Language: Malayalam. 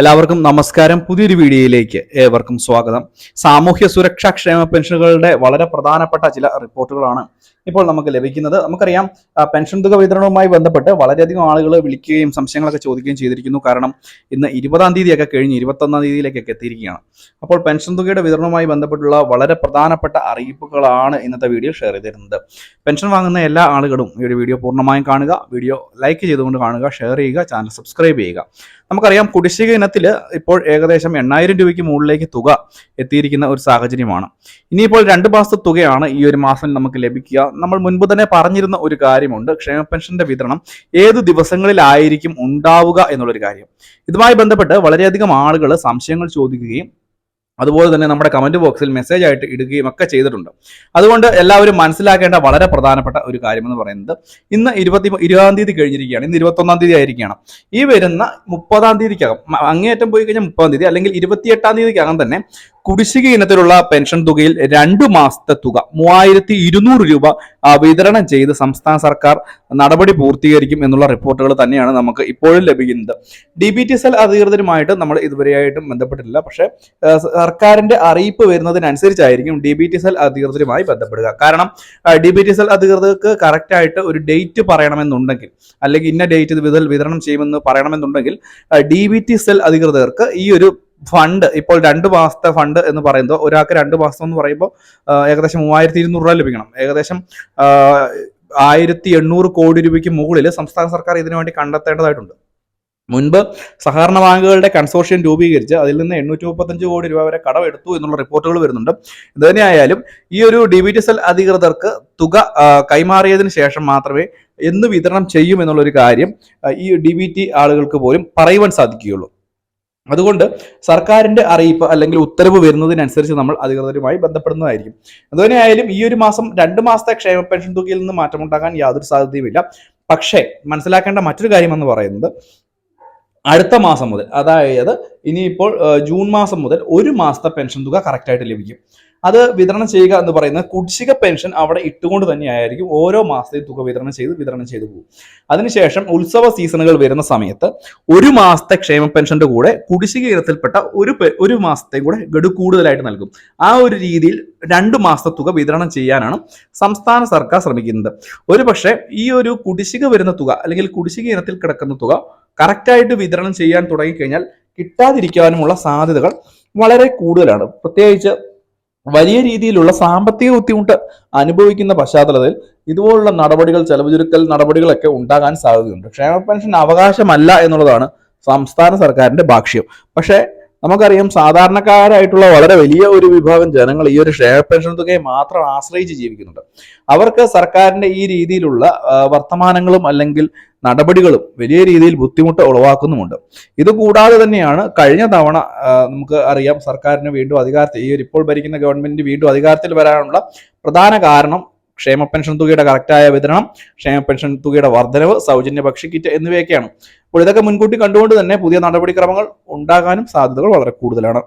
എല്ലാവർക്കും നമസ്കാരം. പുതിയൊരു വീഡിയോയിലേക്ക് ഏവർക്കും സ്വാഗതം. സാമൂഹ്യ സുരക്ഷാ ക്ഷേമ പെൻഷനുകളുടെ വളരെ പ്രധാനപ്പെട്ട ചില റിപ്പോർട്ടുകളാണ് ഇപ്പോൾ നമുക്ക് ലഭിക്കുന്നത്. നമുക്കറിയാം പെൻഷൻ തുക വിതരണവുമായി ബന്ധപ്പെട്ട് വളരെയധികം ആളുകൾ വിളിക്കുകയും സംശയങ്ങളൊക്കെ ചോദിക്കുകയും ചെയ്തിരിക്കുന്നു. കാരണം ഇന്ന് ഇരുപതാം തീയതിയൊക്കെ കഴിഞ്ഞ് ഇരുപത്തൊന്നാം തീയതിയിലേക്കൊക്കെ എത്തിയിരിക്കുകയാണ്. അപ്പോൾ പെൻഷൻ തുകയുടെ വിതരണവുമായി ബന്ധപ്പെട്ടുള്ള വളരെ പ്രധാനപ്പെട്ട അറിയിപ്പുകളാണ് ഇന്നത്തെ വീഡിയോ ഷെയർ ചെയ്തിരുന്നത്. പെൻഷൻ വാങ്ങുന്ന എല്ലാ ആളുകളും ഈ ഒരു വീഡിയോ പൂർണമായും കാണുക വീഡിയോ ലൈക്ക് ചെയ്തുകൊണ്ട് കാണുക ഷെയർ ചെയ്യുക ചാനൽ സബ്സ്ക്രൈബ് ചെയ്യുക. നമുക്കറിയാം കുടിശ്ശിക ഇനത്തിൽ ഇപ്പോൾ ഏകദേശം എണ്ണായിരം രൂപയ്ക്ക് മുകളിലേക്ക് തുക എത്തിയിരിക്കുന്ന ഒരു സാഹചര്യമാണ്. ഇനിയിപ്പോൾ രണ്ട് മാസത്തെ തുകയാണ് ഈ ഒരു മാസം നമുക്ക് ലഭിക്കുക. നമ്മൾ മുൻപ് തന്നെ പറഞ്ഞിരുന്ന ഒരു കാര്യമുണ്ട്. ക്ഷേമ പെൻഷന്റെ വിതരണം ഏത് ദിവസങ്ങളിലായിരിക്കും ഉണ്ടാവുക എന്നുള്ളൊരു കാര്യം. ഇതുമായി ബന്ധപ്പെട്ട് വളരെയധികം ആളുകൾ സംശയങ്ങൾ ചോദിക്കുകയും അതുപോലെ തന്നെ നമ്മുടെ കമന്റ് ബോക്സിൽ മെസ്സേജ് ആയിട്ട് ഇടുകയും ഒക്കെ ചെയ്തിട്ടുണ്ട്. അതുകൊണ്ട് എല്ലാവരും മനസ്സിലാക്കേണ്ട വളരെ പ്രധാനപ്പെട്ട ഒരു കാര്യം എന്ന് പറയുന്നത് ഇന്ന് ഇരുപത്തി ഇരുപതാം തീയതി കഴിഞ്ഞിരിക്കുകയാണ്. ഇന്ന് ഇരുപത്തൊന്നാം തീയതി ആയിരിക്കുകയാണ്. ഈ വരുന്ന മുപ്പതാം തീയതിക്കകം അങ്ങേയറ്റം പോയി കഴിഞ്ഞാൽ മുപ്പതാം തീയതി അല്ലെങ്കിൽ ഇരുപത്തിയെട്ടാം തീയതിക്കകം തന്നെ കുടിശ്ശിക ഇനത്തിലുള്ള പെൻഷൻ തുകയിൽ രണ്ടു മാസത്തെ തുക മൂവായിരത്തി ഇരുന്നൂറ് രൂപ വിതരണം ചെയ്ത് സംസ്ഥാന സർക്കാർ നടപടി പൂർത്തീകരിക്കും എന്നുള്ള റിപ്പോർട്ടുകൾ തന്നെയാണ് നമുക്ക് ഇപ്പോഴും ലഭിക്കുന്നത്. ഡി ബി ടി സെൽ അധികൃതരുമായിട്ട് നമ്മൾ ഇതുവരെയായിട്ടും ബന്ധപ്പെട്ടിട്ടില്ല. പക്ഷേ സർക്കാരിന്റെ അറിയിപ്പ് വരുന്നതിനനുസരിച്ചായിരിക്കും ഡി ബി ടി സെൽ അധികൃതരുമായി ബന്ധപ്പെടുക. കാരണം ഡി ബി ടി സെൽ അധികൃതർക്ക് കറക്റ്റ് ആയിട്ട് ഒരു ഡേറ്റ് പറയണമെന്നുണ്ടെങ്കിൽ അല്ലെങ്കിൽ ഇന്ന ഡേറ്റ് വിതരണം ചെയ്യുമെന്ന് പറയണമെന്നുണ്ടെങ്കിൽ ഡി ബി ടി സെൽ അധികൃതർക്ക് ഈ ഒരു ഫണ്ട് ഇപ്പോൾ രണ്ട് മാസത്തെ ഫണ്ട് എന്ന് പറയുമ്പോൾ ഒരാൾക്ക് രണ്ട് മാസം എന്ന് പറയുമ്പോൾ ഏകദേശം മൂവായിരത്തി ഇരുന്നൂറ് രൂപ ലഭിക്കണം. ഏകദേശം ആയിരത്തി എണ്ണൂറ് കോടി രൂപയ്ക്ക് മുകളിൽ സംസ്ഥാന സർക്കാർ ഇതിനു വേണ്ടി കണ്ടെത്തേണ്ടതായിട്ടുണ്ട്. മുൻപ് സഹകരണ ബാങ്കുകളുടെ കൺസോർഷ്യം രൂപീകരിച്ച് അതിൽ നിന്ന് എണ്ണൂറ്റി മുപ്പത്തഞ്ച് കോടി രൂപ വരെ കടമെടുത്തു എന്നുള്ള റിപ്പോർട്ടുകൾ വരുന്നുണ്ട്. ഇത് തന്നെയായാലും ഈ ഒരു ഡി ബി ടി സെൽ അധികൃതർക്ക് തുക കൈമാറിയതിനു ശേഷം മാത്രമേ എന്ന് വിതരണം ചെയ്യും എന്നുള്ളൊരു കാര്യം ഈ ഡി ബി ടി ആളുകൾക്ക് പോലും പറയുവാൻ സാധിക്കുകയുള്ളൂ. അതുകൊണ്ട് സർക്കാരിന്റെ അറിയിപ്പ് അല്ലെങ്കിൽ ഉത്തരവ് വരുന്നതിനനുസരിച്ച് നമ്മൾ അധികൃതരുമായി ബന്ധപ്പെടുന്നതായിരിക്കും. അതുതന്നെയായാലും ഈ ഒരു മാസം രണ്ട് മാസത്തെ ക്ഷേമ പെൻഷൻ തുകയിൽ നിന്ന് മാറ്റമുണ്ടാകാൻ യാതൊരു സാധ്യതയുമില്ല. പക്ഷേ മനസ്സിലാക്കേണ്ട മറ്റൊരു കാര്യം എന്ന് പറയുന്നത് അടുത്ത മാസം മുതൽ അതായത് ഇനിയിപ്പോൾ ജൂൺ മാസം മുതൽ ഒരു മാസത്തെ പെൻഷൻ തുക കറക്റ്റായിട്ട് ലഭിക്കും. അത് വിതരണം ചെയ്യുക എന്ന് പറയുന്നത് കുടിശ്ശിക പെൻഷൻ അവിടെ ഇട്ടുകൊണ്ട് തന്നെയായിരിക്കും ഓരോ മാസത്തെയും തുക വിതരണം ചെയ്ത് വിതരണം ചെയ്തു പോകും. അതിനുശേഷം ഉത്സവ സീസണുകൾ വരുന്ന സമയത്ത് ഒരു മാസത്തെ ക്ഷേമ പെൻഷന്റെ കൂടെ കുടിശ്ശിക ഇനത്തിൽപ്പെട്ട ഒരു ഒരു മാസത്തെ കൂടെ ഗഡു കൂടുതലായിട്ട് നൽകും. ആ ഒരു രീതിയിൽ രണ്ട് മാസത്തെ തുക വിതരണം ചെയ്യാനാണ് സംസ്ഥാന സർക്കാർ ശ്രമിക്കുന്നത്. ഒരു പക്ഷേ ഈ ഒരു കുടിശ്ശിക വരുന്ന തുക അല്ലെങ്കിൽ കുടിശ്ശിക ഇനത്തിൽ കിടക്കുന്ന തുക കറക്റ്റായിട്ട് വിതരണം ചെയ്യാൻ തുടങ്ങിക്കഴിഞ്ഞാൽ കിട്ടാതിരിക്കാനുമുള്ള സാധ്യതകൾ വളരെ കൂടുതലാണ്. പ്രത്യേകിച്ച് വലിയ രീതിയിലുള്ള സാമ്പത്തിക ബുദ്ധിമുട്ട് അനുഭവിക്കുന്ന പശ്ചാത്തലത്തിൽ ഇതുപോലുള്ള നടപടികൾ ചെലവ് ചുരുക്കൽ നടപടികളൊക്കെ ഉണ്ടാകാൻ സാധ്യതയുണ്ട്. ക്ഷേമ പെൻഷൻ അവകാശമല്ല എന്നുള്ളതാണ് സംസ്ഥാന സർക്കാരിന്റെ ഭാഷ്യം പക്ഷേ നമുക്കറിയാം സാധാരണക്കാരായിട്ടുള്ള വളരെ വലിയ ഒരു വിഭാഗം ജനങ്ങൾ ഈ ഒരു ക്ഷേമ പെൻഷൻ തുകയെ മാത്രം ആശ്രയിച്ച് ജീവിക്കുന്നുണ്ട്. അവർക്ക് സർക്കാരിന്റെ ഈ രീതിയിലുള്ള വർത്തമാനങ്ങളും അല്ലെങ്കിൽ നടപടികളും വലിയ രീതിയിൽ ബുദ്ധിമുട്ട് ഉളവാക്കുന്നുമുണ്ട്. ഇത് കൂടാതെ തന്നെയാണ് കഴിഞ്ഞ തവണ നമുക്ക് അറിയാം സർക്കാരിന് വീണ്ടും അധികാരത്തിൽ ഈ ഒരു ഇപ്പോൾ ഭരിക്കുന്ന ഗവൺമെന്റ് വീണ്ടും അധികാരത്തിൽ വരാനുള്ള പ്രധാന കാരണം ക്ഷേമ പെൻഷൻ തുകയുടെ കറക്റ്റായ വിതരണം ക്ഷേമ പെൻഷൻ തുകയുടെ വർധനവ് സൗജന്യ ഭക്ഷ്യ കിറ്റ് എന്നിവയൊക്കെയാണ്. അപ്പോൾ ഇതൊക്കെ മുൻകൂട്ടി കണ്ടുകൊണ്ട് തന്നെ പുതിയ നടപടിക്രമങ്ങൾ ഉണ്ടാകാനും സാധ്യതകൾ വളരെ കൂടുതലാണ്.